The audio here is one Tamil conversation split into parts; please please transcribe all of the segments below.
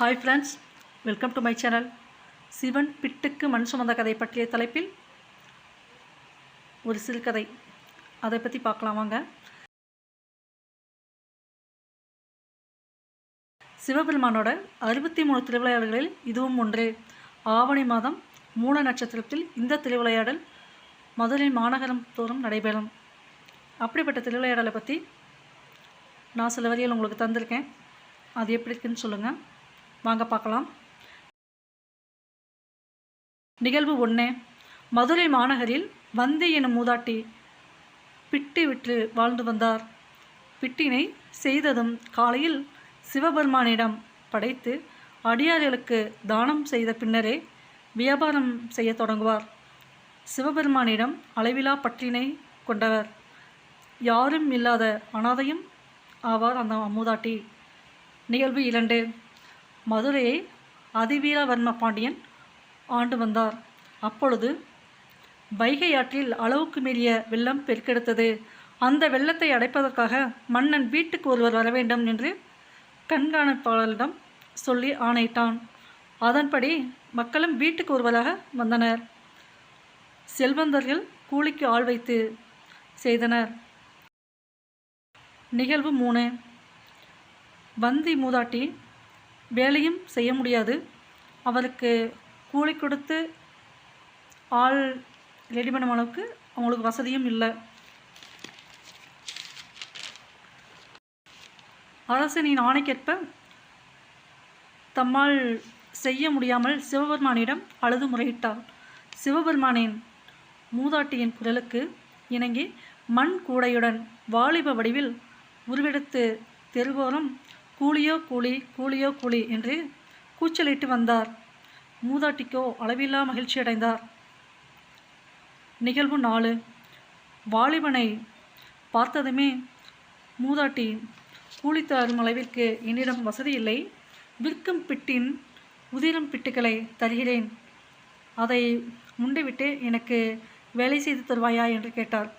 Hi friends welcome to my channel Sivan பிட்டுக்கு மண் சுமந்த கதை பற்றிய தலைப்பில் ஒரு சிறுகதை. அதை பற்றி பார்க்கலாம் வாங்க. சிவபெருமானோட அறுபத்தி மூணு திருவிளையாடல்களில் இதுவும் ஒன்று. ஆவணி மாதம் மூல நட்சத்திரத்தில் இந்த திருவிளையாடல் மதுரை மாநகரம் தோறும் நடைபெறும். அப்படிப்பட்ட திருவிளையாடலை பற்றி நான் சில வரிகள் உங்களுக்கு தந்திருக்கேன். அது எப்படி இருக்குன்னு சொல்லுங்கள் வாங்க பார்க்கலாம். நிகழ்வு ஒன்று மதுரை மாநகரில் வந்தி எனும் மூதாட்டி பிட்டி விற்று வாழ்ந்து வந்தார். பிட்டினை செய்ததும் காலையில் சிவபெருமானிடம் படைத்து அடியார்களுக்கு தானம் செய்த பின்னரே வியாபாரம் செய்ய தொடங்குவார். சிவபெருமானிடம் அளவிலா பற்றினை கொண்டவர். யாரும் இல்லாத அனாதையும் ஆவார் அந்த மூதாட்டி. நிகழ்வு இரண்டு. மதுரையை அதிவீரவர்ம பாண்டியன் ஆண்டு வந்தார். அப்பொழுது வைகை ஆற்றில் அளவுக்கு மீறிய வெள்ளம் பெருக்கெடுத்தது. அந்த வெள்ளத்தை அடைப்பதற்காக மன்னன் வீட்டுக்கு ஒருவர் வர வேண்டும் என்று கண்காணிப்பாளரிடம் சொல்லி ஆணையிட்டான். அதன்படி மக்களும் வீட்டுக்கு ஒருவராக வந்தனர். செல்வந்தர்கள் கூலிக்கு ஆள் வைத்து செய்தனர். நிகழ்வு மூணு. வந்தி மூதாட்டி வேலையும் செய்ய முடியாது. அவருக்கு கூலி கொடுத்து ஆள் ரெடி பண்ணும் அளவுக்கு அவங்களுக்கு வசதியும் இல்லை. அரசனின் ஆணைக்கேற்ப தம்மால் செய்ய முடியாமல் சிவபெருமானிடம் அழுது முறையிட்டார். சிவபெருமானின் மூதாட்டியின் குரலுக்கு இணங்கி மண் கூடையுடன் வாலிப வடிவில் உருவெடுத்து தெருவோரம் கூலியோ கூலி கூலியோ கூலி என்று கூச்சலிட்டு வந்தார். மூதாட்டிக்கோ அளவில்லா மகிழ்ச்சி அடைந்தார். நிகழ்வு நாலு. வாலிபனை பார்த்ததுமே மூதாட்டி கூலி தரும் அளவிற்கு என்னிடம் வசதி இல்லை. விற்கும் பிட்டின் உதிரம் பிட்டுகளை தருகிறேன். அதை முண்டிவிட்டு எனக்கு வேலை செய்து தருவாயா? என்று கேட்டார்.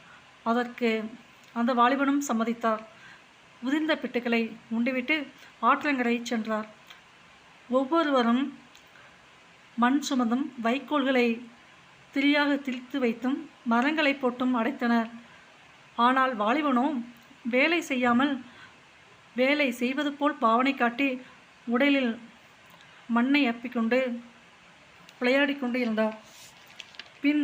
அதற்கு அந்த வாலிபனும் சம்மதித்தார். உதிர்ந்த பிட்டுகளை உண்டுவிட்டு ஆற்றங்கரை சென்றார். ஒவ்வொருவரும் மண் சுமந்தும் வைக்கோல்களை திரியாக திரித்து வைத்தும் மரங்களை போட்டும் அடைத்தனர். ஆனால் வாலிபனோ வேலை செய்யாமல் வேலை செய்வது போல் பாவனை காட்டி உடலில் மண்ணை அப்பிக்கொண்டு விளையாடி கொண்டு இருந்தார். பின்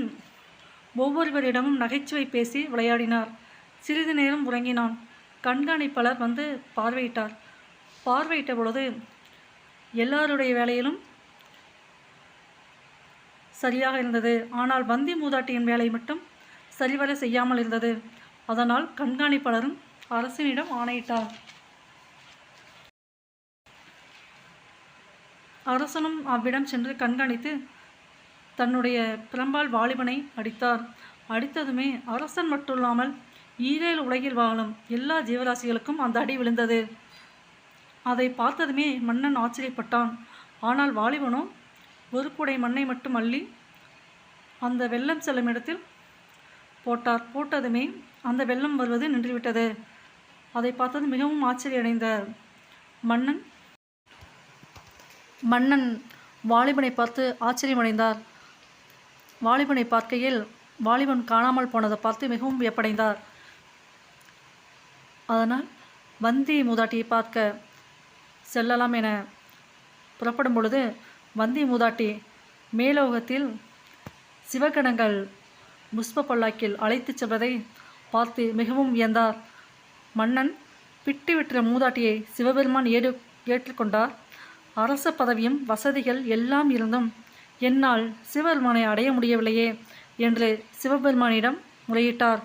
ஒவ்வொருவரிடமும் நகைச்சுவை பேசி விளையாடினார். சிறிது நேரம் உறங்கினான். கண்காணிப்பாளர் வந்து பார்வையிட்டார். பார்வையிட்ட பொழுது எல்லாருடைய வேலையிலும் சரியாக இருந்தது. ஆனால் வந்தி மூதாட்டியின் வேலை மட்டும் சரிவர செய்யாமல் இருந்தது. அதனால் கண்காணிப்பாளரும் அரசனிடம் ஆணையிட்டார். அரசனும் அவ்விடம் சென்று கண்காணித்து தன்னுடைய பிரம்பால் வாலிபனை அடித்தார். அடித்ததுமே அரசன் மட்டுமில்லாமல் ஈரேல் உலகில் வாழும் எல்லா ஜீவராசிகளுக்கும் அந்த அடி விழுந்தது. அதை பார்த்ததுமே மன்னன் ஆச்சரியப்பட்டான். ஆனால் வாலிபனோ ஒரு கூடை மண்ணை மட்டும் அள்ளி அந்த வெள்ளம் செல்லும் இடத்தில் போட்டார். போட்டதுமே அந்த வெள்ளம் வருவது நின்றுவிட்டது. அதை பார்த்தது மிகவும் ஆச்சரியடைந்தார் மன்னன் மன்னன் வாலிபனை பார்த்து ஆச்சரியமடைந்தார். வாலிபனை பார்க்கையில் வாலிபன் காணாமல் போனதை பார்த்து மிகவும் வியப்படைந்தார். அதனால் வந்தி மூதாட்டியை பார்க்க செல்லலாம் என புறப்படும் பொழுது வந்தி மூதாட்டி மேலோகத்தில் சிவகணங்கள் புஷ்ப பல்லாக்கில் அழைத்துச் செல்வதை பார்த்து மிகவும் வியந்தார் மன்னன் பிட்டு விட்டுற மூதாட்டியை சிவபெருமான் ஏடு ஏற்றுக்கொண்டார். அரச பதவியும் வசதிகள் எல்லாம் இருந்தும் என்னால் சிவபெருமானை அடைய முடியவில்லையே என்று சிவபெருமானிடம் முறையிட்டார்.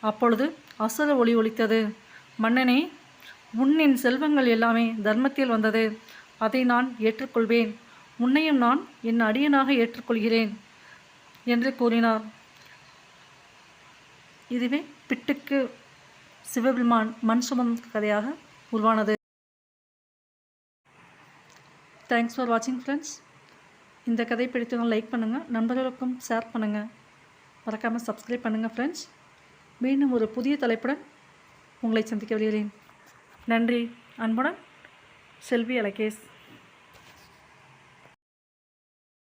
அப்பொழுது அசுர ஒளி ஒலித்தது. மன்னனே உன்னின் செல்வங்கள் எல்லாமே தர்மத்தில் வந்தது. அதை நான் ஏற்றுக்கொள்வேன். உன்னையும் நான் என் அடியனாக ஏற்றுக்கொள்கிறேன் என்று கூறினார். இதுவே பிட்டுக்கு சிவபெருமான் மண் சுமந்த கதையாக உருவானது. தேங்க்ஸ் ஃபார் வாட்சிங் ஃப்ரெண்ட்ஸ் இந்த கதை பிடித்தவங்க லைக் பண்ணுங்கள் நண்பர்களுக்கும் ஷேர் பண்ணுங்கள் மறக்காமல் சப்ஸ்கிரைப் பண்ணுங்கள் ஃப்ரெண்ட்ஸ் மீண்டும் ஒரு புதிய தலைப்புடன் உங்களை சந்திக்க வருகிறேன் நன்றி. அன்புடன் செல்வி அலகேஷ்